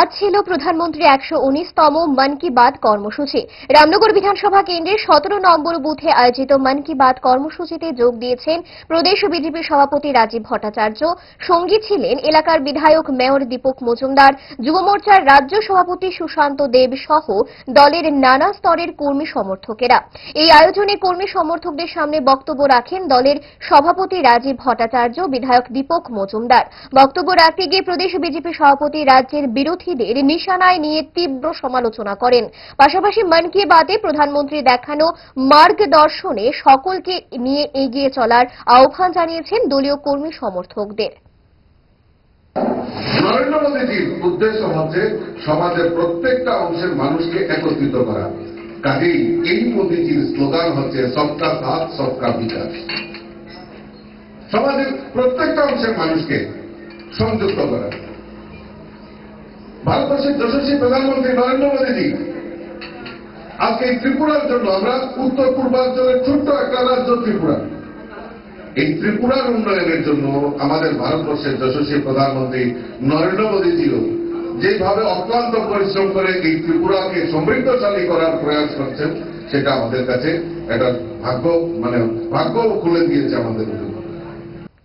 আজ ছিল প্রধানমন্ত্রী একশো উনিশতম মন কি বাত কর্মসূচি। রামনগর বিধানসভা কেন্দ্রের সতেরো নম্বর বুথে আয়োজিত মন কি বাত কর্মসূচিতে যোগ দিয়েছেন প্রদেশ বিজেপি সভাপতি রাজীব ভট্টাচার্য। সঙ্গী ছিলেন এলাকার বিধায়ক মেয়র দীপক মজুমদার, যুব মোর্চার রাজ্য সভাপতি সুশান্ত দেব সহ দলের নানা স্তরের কর্মী সমর্থকেরা। এই আয়োজনে কর্মী সমর্থকদের সামনে বক্তব্য রাখেন দলের সভাপতি রাজীব ভট্টাচার্য, বিধায়ক দীপক মজুমদার। বক্তব্য রাখতে গিয়ে প্রদেশ বিজেপি সভাপতি রাজ্যের বিরোধীদের নিশানায় নিয়ে তীব্র সমালোচনা করেন। পাশাপাশি মন কি বাতে প্রধানমন্ত্রী দেখানো মার্গদর্শনে সকলকে নিয়ে এগিয়ে চলার আহ্বান জানিয়েছেন দলীয় কর্মী সমর্থকদের। নরেন্দ্র মোদীজির উদ্দেশ্য হচ্ছে সমাজের প্রত্যেকটা অংশের মানুষকে একত্রিত করা। কাজেই এই মোদীজির স্লোগান হচ্ছে, সবকা সাথ, সবকা বিকাশ সমাজের প্রত্যেকটা অংশের মানুষকে সংযুক্ত করা। ভারতবর্ষের যশস্বী প্রধানমন্ত্রী নরেন্দ্র মোদীজি, আজকে এই ত্রিপুরার জন্য আমরা উত্তর পূর্বাঞ্চলের ছোট্ট একটা রাজ্য ত্রিপুরা। এই ত্রিপুরার উন্নয়নের জন্য আমাদের ভারতবর্ষের যশস্বী প্রধানমন্ত্রী নরেন্দ্র মোদীজিও যেভাবে অক্লান্ত পরিশ্রম করে এই ত্রিপুরাকে সমৃদ্ধশালী করার প্রয়াস করছেন, সেটা আমাদের কাছে একটা ভাগ্য মানে ভাগ্য খুলে দিয়েছে আমাদের